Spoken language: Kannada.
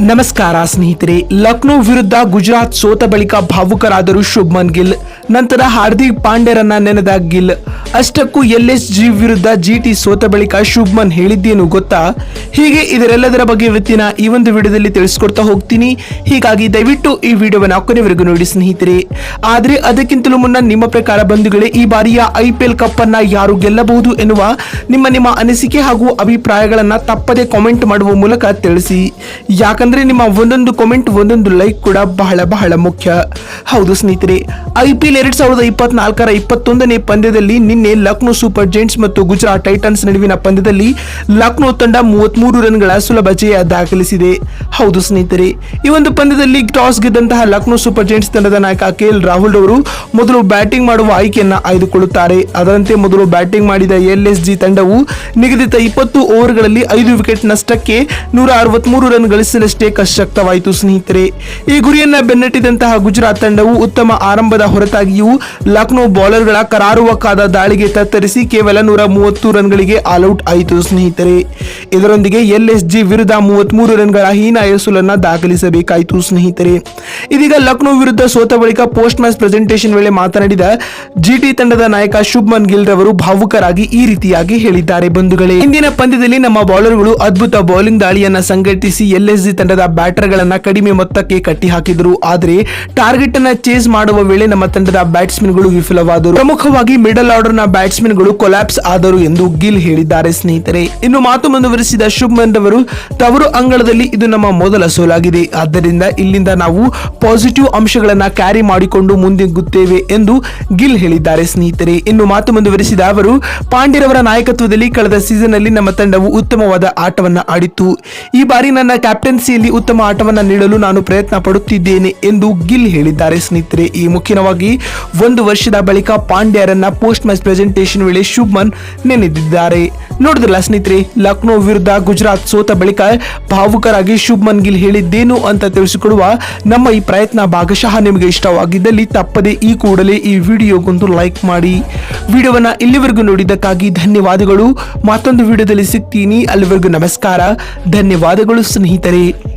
ನಮಸ್ಕಾರ ಸ್ನೇಹಿತರೆ ಲಕ್ನೋ ವಿರುದ್ಧ ಗುಜರಾತ್ ಸೋತ ಬಳಿಕ ಭಾವುಕರಾದರು ಶುಭ್ಮನ್ ಗಿಲ್. ನಂತರ ಹಾರ್ದಿಕ್ ಪಾಂಡ್ಯರನ್ನ ನೆನೆದ ಗಿಲ್. ಅಷ್ಟಕ್ಕೂ ಎಲ್ ಎಸ್ ಜಿ ವಿರುದ್ಧ ಜಿಟಿ ಸೋತ ಬಳಿಕ ಶುಭ್ಮನ್ ಹೇಳಿದ್ದೇನು ಗೊತ್ತಾ? ಹೀಗೆ ಇದರೆಲ್ಲದರ ಬಗ್ಗೆ ಇವತ್ತಿನ ಈ ಒಂದು ವಿಡಿಯೋದಲ್ಲಿ ತಿಳಿಸ್ಕೊಡ್ತಾ ಹೋಗ್ತೀನಿ. ಹೀಗಾಗಿ ದಯವಿಟ್ಟು ಈ ವಿಡಿಯೋವನ್ನು ಕೊನೆವರೆಗೂ ನೋಡಿ ಸ್ನೇಹಿತರೆ. ಆದರೆ ಅದಕ್ಕಿಂತಲೂ ಮುನ್ನ ನಿಮ್ಮ ಪ್ರಕಾರ ಬಂಧುಗಳೇ, ಈ ಬಾರಿಯ ಐ ಪಿ ಎಲ್ ಕಪ್ ಅನ್ನ ಯಾರು ಗೆಲ್ಲಬಹುದು ಎನ್ನುವ ನಿಮ್ಮ ನಿಮ್ಮ ಅನಿಸಿಕೆ ಹಾಗೂ ಅಭಿಪ್ರಾಯಗಳನ್ನ ತಪ್ಪದೆ ಕಾಮೆಂಟ್ ಮಾಡುವ ಮೂಲಕ ತಿಳಿಸಿ. ಯಾಕಂದ್ರೆ ನಿಮ್ಮ ಒಂದೊಂದು ಕಾಮೆಂಟ್ ಒಂದೊಂದು ಲೈಕ್ ಕೂಡ ಬಹಳ ಬಹಳ ಮುಖ್ಯ. ಹೌದು ಸ್ನೇಹಿತರೆ, ಐ ಎಲ್ ಎರಡ್ ಸಾವಿರದ ಇಪ್ಪತ್ನಾಲ್ಕರ ಇಪ್ಪತ್ತೊಂದನೇ ಪಂದ್ಯದಲ್ಲಿ ನಿನ್ನೆ ಲಕ್ನೋ ಸೂಪರ್ ಜೈಂಟ್ಸ್ ಮತ್ತು ಗುಜರಾತ್ ಟೈಟನ್ಸ್ ನಡುವಿನ ಪಂದ್ಯದಲ್ಲಿ ಲಕ್ನೋ ತಂಡ ಮೂವತ್ಮೂರು ರನ್ಗಳ ಸುಲಭ ಜಯ ದಾಖಲಿಸಿದೆ. ಹೌದು ಸ್ನೇಹಿತರೆ, ಈ ಒಂದು ಪಂದ್ಯದಲ್ಲಿ ಟಾಸ್ ಗೆದ್ದಂತಹ ಲಕ್ನೋ ಸೂಪರ್ ಜೈಂಟ್ಸ್ ತಂಡದ ನಾಯಕ ಕೆ ಎಲ್ ರಾಹುಲ್ ಅವರು ಮೊದಲು ಬ್ಯಾಟಿಂಗ್ ಮಾಡುವ ಆಯ್ಕೆಯನ್ನ ಆಯ್ದುಕೊಳ್ಳುತ್ತಾರೆ. ಅದರಂತೆ ಮೊದಲು ಬ್ಯಾಟಿಂಗ್ ಮಾಡಿದ ಎಲ್ ಎಸ್ ಜಿ ತಂಡವು ನಿಗದಿತ ಇಪ್ಪತ್ತು ಓವರ್ಗಳಲ್ಲಿ ಐದು ವಿಕೆಟ್ ನಷ್ಟಕ್ಕೆ ನೂರ ಅರವತ್ಮೂರು ರನ್ ಗಳಿಸಲಷ್ಟೇ ಕಶಕ್ತವಾಯಿತು ಸ್ನೇಹಿತರೆ. ಈ ಗುರಿಯನ್ನ ಬೆನ್ನಟ್ಟಿದಂತಹ ಗುಜರಾತ್ ತಂಡವು ಉತ್ತಮ ಆರಂಭದ ಹೊರತಾಗಿಯೂ ಲಕ್ನೋ ಬೌಲರ್ಗಳ ಕರಾರುವಕ್ಕಾದ ದಾಳಿಗೆ ತತ್ತರಿಸಿ ಕೇವಲ ನೂರ ಮೂವತ್ತು ರನ್ಗಳಿಗೆ ಆಲ್ಔಟ್ ಆಯಿತು, ಸ್ನೇಹಿತರೆ. ಇದರೊಂದಿಗೆ ಎಲ್ಎಸ್ಜಿ ವಿರುದ್ಧ ಮೂವತ್ಮೂರು ರನ್ಗಳ ಹೀನಾಯ ಸುಲನ್ನ ದಾಖಲಿಸಬೇಕಾಯಿತು, ಸ್ನೇಹಿತರೆ. ಇದೀಗ ಲಕ್ನೋ ವಿರುದ್ಧ ಸೋತ ಬಳಿಕ ಪೋಸ್ಟ್ ಮ್ಯಾಚ್ ಪ್ರೆಸೆಂಟೇಷನ್ ವೇಳೆ ಮಾತನಾಡಿದ ಜಿಟಿ ತಂಡದ ನಾಯಕ ಶುಭ್ಮನ್ ಗಿಲ್ ರವರು ಭಾವುಕರಾಗಿ ಈ ರೀತಿಯಾಗಿ ಹೇಳಿದ್ದಾರೆ, ಬಂಧುಗಳೇ. ಇಂದಿನ ಪಂದ್ಯದಲ್ಲಿ ನಮ್ಮ ಬೌಲರ್ಗಳು ಅದ್ಭುತ ಬೌಲಿಂಗ್ ದಾಳಿಯನ್ನ ಸಂಘಟಿಸಿ ಎಲ್ಎಸ್ಜಿ ತಂಡದ ಬ್ಯಾಟರ್ ಗಳನ್ನ ಕಡಿಮೆ ಮೊತ್ತಕ್ಕೆ ಕಟ್ಟಿ ಹಾಕಿದರು ಆದರೆ ಟಾರ್ಗೆಟ್ ಅನ್ನ ಚೇಸ್ ಮಾಡುವ ವೇಳೆ ನಮ್ಮ ತಂಡದ ಬ್ಯಾಟ್ಸ್ಮನ್ಗಳು ವಿಫಲವಾದರು. ಪ್ರಮುಖವಾಗಿ ಮಿಡಲ್ ಆರ್ಡರ್ನ ಬ್ಯಾಟ್ಸ್ಮನ್ಗಳು ಕೊಲಾಪ್ಸ್ ಆದರು ಎಂದು ಗಿಲ್ ಹೇಳಿದ್ದಾರೆ ಸ್ನೇಹಿತರೆ. ಇನ್ನು ಮಾತು ಮುಂದುವರಿಸಿದ ಶುಭ್ಮನ್ ಅವರು ತವರು ಅಂಗಳದಲ್ಲಿ ಇದು ನಮ್ಮ ಮೊದಲ ಸೋಲಾಗಿದೆ. ಆದ್ದರಿಂದ ಇಲ್ಲಿಂದ ನಾವು ಪಾಸಿಟಿವ್ ಅಂಶಗಳನ್ನ ಕ್ಯಾರಿ ಮಾಡಿಕೊಂಡು ಮುಂದಿಗುತ್ತೇವೆ ಎಂದು ಗಿಲ್ ಹೇಳಿದ್ದಾರೆ ಸ್ನೇಹಿತರೆ. ಇನ್ನು ಮಾತು ಮುಂದುವರಿಸಿದ ಅವರು, ಪಾಂಡ್ಯರವರ ನಾಯಕತ್ವದಲ್ಲಿ ಕಳೆದ ಸೀಸನ್ ಅಲ್ಲಿ ನಮ್ಮ ತಂಡವು ಉತ್ತಮವಾದ ಆಟವನ್ನು ಆಡಿತ್ತು. ಈ ಬಾರಿ ನನ್ನ ಕ್ಯಾಪ್ಟನ್ಸಿಯಲ್ಲಿ ಉತ್ತಮ ಆಟವನ್ನು ನೀಡಲು ನಾನು ಪ್ರಯತ್ನ ಪಡುತ್ತಿದ್ದೇನೆ ಎಂದು ಗಿಲ್ ಹೇಳಿದ್ದಾರೆ ಸ್ನೇಹಿತರೆ. ಈ ಮುಖ್ಯವಾಗಿ ಒಂದು ವರ್ಷದ ಬಳಿಕ ಪಾಂಡ್ಯರನ್ನ ಪೋಸ್ಟ್ ಮ್ಯಾಚ್ ಪ್ರೆಸೆಂಟೇಷನ್ ವೇಳೆ ಶುಭ್ಮನ್ ನೆನೆದಿದ್ದಾರೆ. ನೋಡಿದ್ರಲ್ಲ ಸ್ನೇಹಿತರೆ, ಲಕ್ನೋ ವಿರುದ್ಧ ಗುಜರಾತ್ ಸೋತ ಬಳಿಕ ಭಾವುಕರಾಗಿ ಶುಭ್ಮನ್ ಗಿಲ್ ಹೇಳಿದ್ದೇನು ಅಂತ ತಿಳಿಸಿಕೊಡುವ ನಮ್ಮ ಈ ಪ್ರಯತ್ನ ಭಾಗಶಃ ನಿಮಗೆ ಇಷ್ಟವಾಗಿದ್ದಲ್ಲಿ ತಪ್ಪದೆ ಈ ಕೂಡಲೇ ಈ ವಿಡಿಯೋಗೊಂದು ಲೈಕ್ ಮಾಡಿ. ವಿಡಿಯೋವನ್ನ ಇಲ್ಲಿವರೆಗೂ ನೋಡಿದ್ದಕ್ಕಾಗಿ ಧನ್ಯವಾದಗಳು. ಮತ್ತೊಂದು ವಿಡಿಯೋದಲ್ಲಿ ಸಿಗ್ತೀನಿ. ಅಲ್ಲಿವರೆಗೂ ನಮಸ್ಕಾರ. ಧನ್ಯವಾದಗಳು ಸ್ನೇಹಿತರೆ.